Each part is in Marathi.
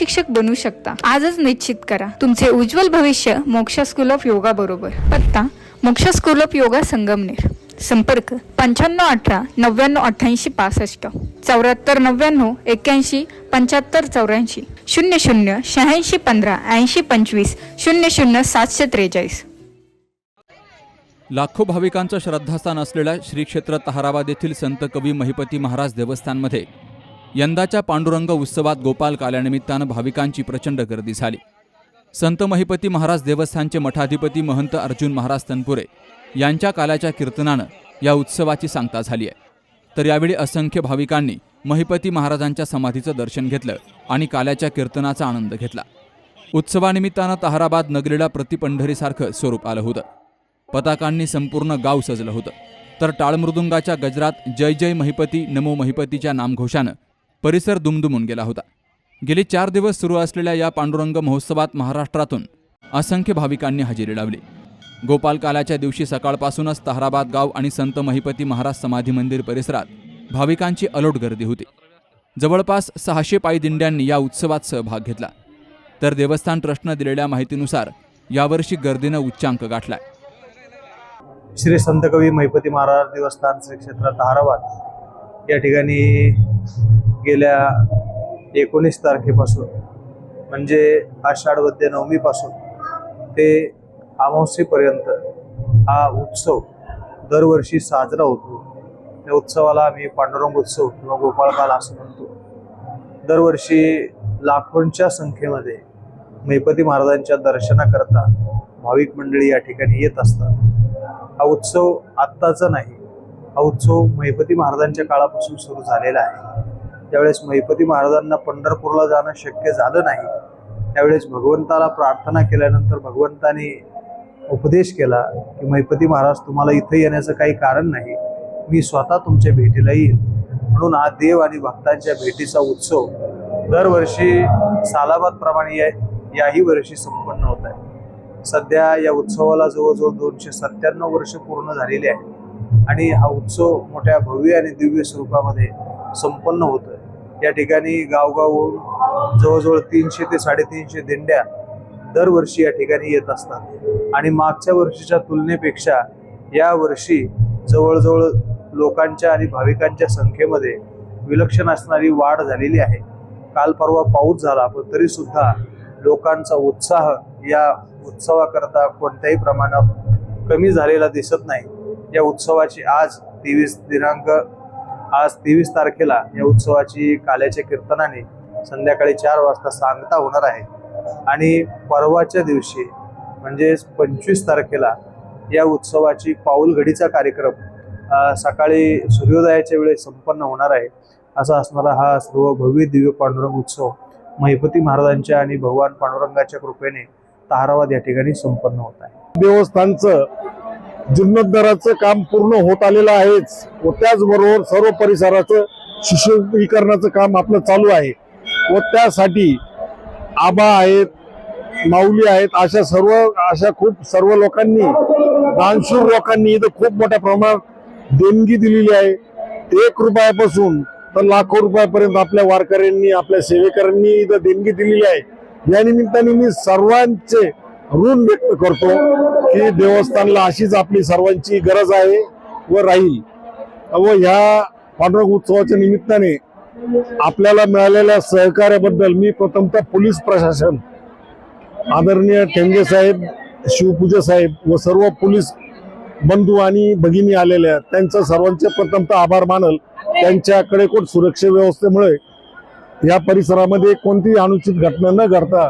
शिक्षक बनू शकता. आजच निश्चित करा. तुमचे उज्ज्वल भविष्य मोक्ष स्कूल ऑफ योगा बरोबर. पत्ता मोक्ष स्कूल ऑफ योगा संगमनेर. संपर्क पंच्याण्णव अठरा नव्याण्णव अठ्ठ्याऐंशी पासष्ट. चौऱ्याहत्तर नव्याण्णव एक्क्याऐंशी पंच्याहत्तर चौऱ्याऐंशी. शून्य शून्य शहाऐंशी पंधरा ऐंशी पंचवीस. शून्य शून्य सातशे त्रेचाळीस. लाखो भाविकांचं श्रद्धास्थान असलेल्या श्री क्षेत्र तहाराबाद येथील संत कवी महिपती महाराज देवस्थानमध्ये यंदाच्या पांडुरंग उत्सवात गोपाल काल्यानिमित्तानं भाविकांची प्रचंड गर्दी झाली. संत महिपती महाराज देवस्थानचे मठाधिपती महंत अर्जुन महाराज तनपुरे यांच्या काल्याच्या कीर्तनानं या उत्सवाची सांगता झाली आहे. तर यावेळी असंख्य भाविकांनी महिपती महाराजांच्या समाधीचं दर्शन घेतलं आणि काल्याच्या कीर्तनाचा आनंद घेतला. उत्सवानिमित्तानं तहाराबाद नगरीला प्रतिपंढरीसारखं स्वरूप आलं होतं. पताकांनी संपूर्ण गाव सजलं होतं. तर टाळमृदुंगाच्या गजरात जय जय महिपती नमो महिपतीच्या नामघोषानं परिसर दुमदुमून गेला होता. गेली चार दिवस सुरू असलेल्या या पांडुरंग महोत्सवात महाराष्ट्रातून असंख्य भाविकांनी हजेरी लावली. गोपाल कालाच्या दिवशी सकाळपासूनच ताहराबाद गाव आणि संत महिपती महाराज समाधी मंदिर परिसरात भाविकांची अलोट गर्दी होती. जवळपास सहाशे पायी दिंड्यांनी या उत्सवात सहभाग घेतला. तर देवस्थान ट्रस्टनं दिलेल्या माहितीनुसार यावर्षी गर्दीनं उच्चांक गाठलाय. श्री संत कवी महिपती महाराज देवस्थान श्री क्षेत्र ताहराबाद. या ठिकाणी गेल्या एकोणीस तारखेपासून म्हणजे आषाढ वद्य नवमीपासून ते अमावस्येपर्यंत हा उत्सव दरवर्षी साजरा होतो. त्या उत्सवाला आम्ही पांडुरंग उत्सव किंवा गोपाळकाल असं म्हणतो. दरवर्षी लाखोंच्या संख्येमध्ये मैपती महाराजांच्या दर्शनाकरता भाविक मंडळी या ठिकाणी येत असतात. हा उत्सव आत्ताचा नाही हा उत्सव महिपती महाराजांच्या काळापासून सुरू झालेला आहे. त्यावेळेस महिपती महाराजांना पंढरपूरला जाणं शक्य झालं नाही त्यावेळेस भगवंताला प्रार्थना केल्यानंतर भगवंताने उपदेश केला की महिपती महाराज तुम्हाला इथं येण्याचं काही कारण नाही. मी स्वतः तुमच्या भेटीला येईल म्हणून हा देव आणि भक्तांच्या भेटीचा उत्सव दरवर्षी सालाबादप्रमाणे या याही वर्षी संपन्न होत आहे. सध्या या उत्सवाला जवळजवळ दोनशे सत्त्याण्णव वर्ष पूर्ण झालेली आहे आणि हा उत्सव मोठ्या भव्य आणि दिव्य स्वरूपामध्ये संपन्न होतोय. या ठिकाणी गावगावहून जवळजवळ तीनशे ते साडेतीनशे दिंड्या दरवर्षी या ठिकाणी येत असतात. आणि मागच्या वर्षीच्या तुलनेपेक्षा या वर्षी जवळजवळ लोकांच्या आणि भाविकांच्या संख्येमध्ये विलक्षण असणारी वाढ झालेली आहे. काल परवा पाऊस झाला पण तरीसुद्धा लोकांचा उत्साह या उत्सवाकरता कोणत्याही प्रमाणात कमी झालेला दिसत नाही. या उत्सवाची आज तेवीस दिनांक आज तेवीस तारखेला या उत्सवाची काल्याच्या कीर्तनाने संध्याकाळी चार वाजता सांगता होणार आहे. आणि परवाच्या दिवशी म्हणजेच पंचवीस तारखेला या उत्सवाची पाऊलघडीचा कार्यक्रम सकाळी सूर्योदयाच्या वेळेस संपन्न होणार आहे. असा असणारा हा सर्व भव्य दिव्य पांडुरंग उत्सव महिपती महाराजांच्या आणि भगवान पांडुरंगाच्या कृपेने तारावाद या ठिकाणी संपन्न होत आहे. देवस्थानचं जीर्णोद्धाराचं काम पूर्ण होत आलेलं आहेच. व त्याचबरोबर सर्व परिसराचं सुशोभीकरणाचं काम आपलं चालू आहे. व त्यासाठी आबा आहेत माऊली आहेत अशा सर्व अशा खूप सर्व लोकांनी दानशूर लोकांनी इथं खूप मोठ्या प्रमाणात देणगी दिलेली आहे. एक रुपयापासून तर लाखो रुपयापर्यंत आपल्या वारकऱ्यांनी आपल्या सेवेकऱ्यांनी इथं देणगी दिलेली आहे. या निमित्ताने मी सर्वांचे ऋण व्यक्त करतो की देवस्थानला अशीच आपली सर्वांची गरज आहे व राहील. व ह्या पांडुरंग उत्सवाच्या निमित्ताने आपल्याला मिळालेल्या सहकार्याबद्दल मी प्रथमतः पोलीस प्रशासन आदरणीय ठेंगे साहेब शिवपूजा साहेब व सर्व पोलीस बंधू आणि भगिनी आलेल्या आहेत. त्यांचं सर्वांचे प्रथमतः आभार मानल. त्यांच्या कोण सुरक्षा व्यवस्थेमुळे या परिसरामध्ये कोणतीही अनुचित घटना न घडता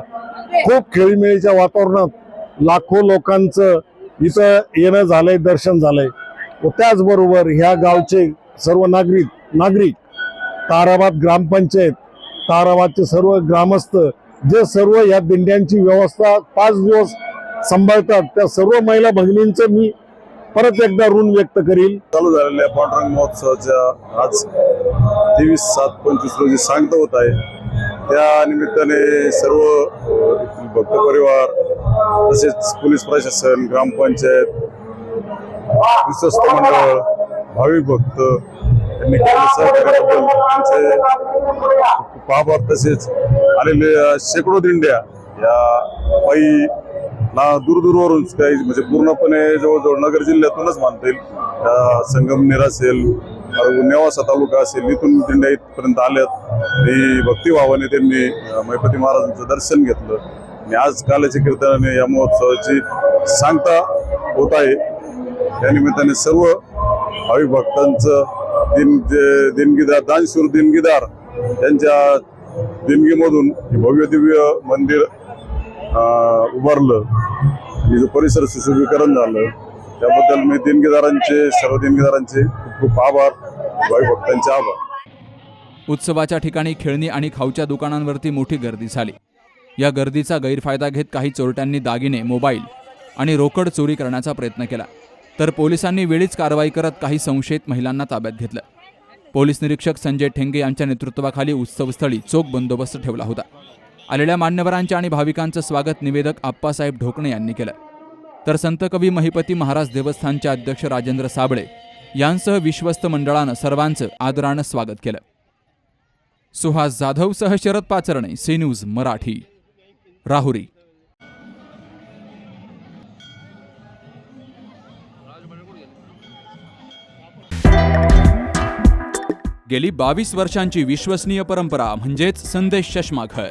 खूप खेळीमेळीच्या वातावरणात लाखो लोकांचं इथं येणं झालंय दर्शन झालंय. व त्याचबरोबर ह्या गावचे सर्व नागरिक नागरिक ताराबाद ग्रामपंचायत ताराबादचे सर्व ग्रामस्थ जे सर्व या दिंड्यांची व्यवस्था पाच दिवस सांभाळतात त्या सर्व महिला भगिनींचं मी परत एकदा ऋण व्यक्त करील. चालू झालेल्या पांडुरंग महोत्सवाच्या आज तेवीस सात पंचवीस रोजी सांगता होत आहे. त्या निमित्ताने सर्व भक्त परिवार तसेच पोलीस प्रशासन ग्रामपंचायत विश्वस्त मंडळ भाविक भक्त यांनी केलेल्या सहकार्याबद्दल त्यांचे खूप आभार. तसेच आलेले शेकडो दिंड्या या पायी ना दूरदूरवरून काही म्हणजे पूर्णपणे जवळजवळ नगर जिल्ह्यातूनच मानता येईल. संगमनेर असेल नेवासा तालुका असेल इथून दिंड्या इथपर्यंत आल्यात. आणि भक्तिभावाने त्यांनी मैपती महिपती महाराजांचं दर्शन घेतलं. आणि आज कालाच्या कीर्तनाने या महोत्सवाची सांगता होत आहे. या निमित्ताने सर्व भाविक भक्तांचं दिन जे- देणगीदार दानशूर देणगीदार यांच्या देणगीमधून भव्य दिव्य मंदिर उभारलं. आणि जो परिसर सुशोभीकरण झालं त्याबद्दल मी देणगीदारांचे सर्व देणगीदारांचे खूप खूप आभार भक्तांचे आभार. उत्सवाच्या ठिकाणी खेळणी आणि खाऊच्या दुकानांवरती मोठी गर्दी झाली. या गर्दीचा गैरफायदा घेत काही चोरट्यांनी दागिने मोबाईल आणि रोकड चोरी करण्याचा प्रयत्न केला. तर पोलिसांनी वेळीच कारवाई करत काही संशयित महिलांना ताब्यात घेतलं. पोलीस निरीक्षक संजय ठेंगे यांच्या नेतृत्वाखाली उत्सवस्थळी चोख बंदोबस्त ठेवला होता. आलेल्या मान्यवरांच्या आणि भाविकांचं स्वागत निवेदक आप्पासाहेब ढोकणे यांनी केलं. तर संत कवी महिपती महाराज देवस्थानचे अध्यक्ष राजेंद्र साबळे यांसह विश्वस्त मंडळानं सर्वांचं आदरानं स्वागत केलं. सुहास जाधव सह शरद पाचरणे सी न्यूज मराठी राहुरी. गेली बावीस वर्षांची विश्वसनीय परंपरा म्हणजेच संदेश चष्माघर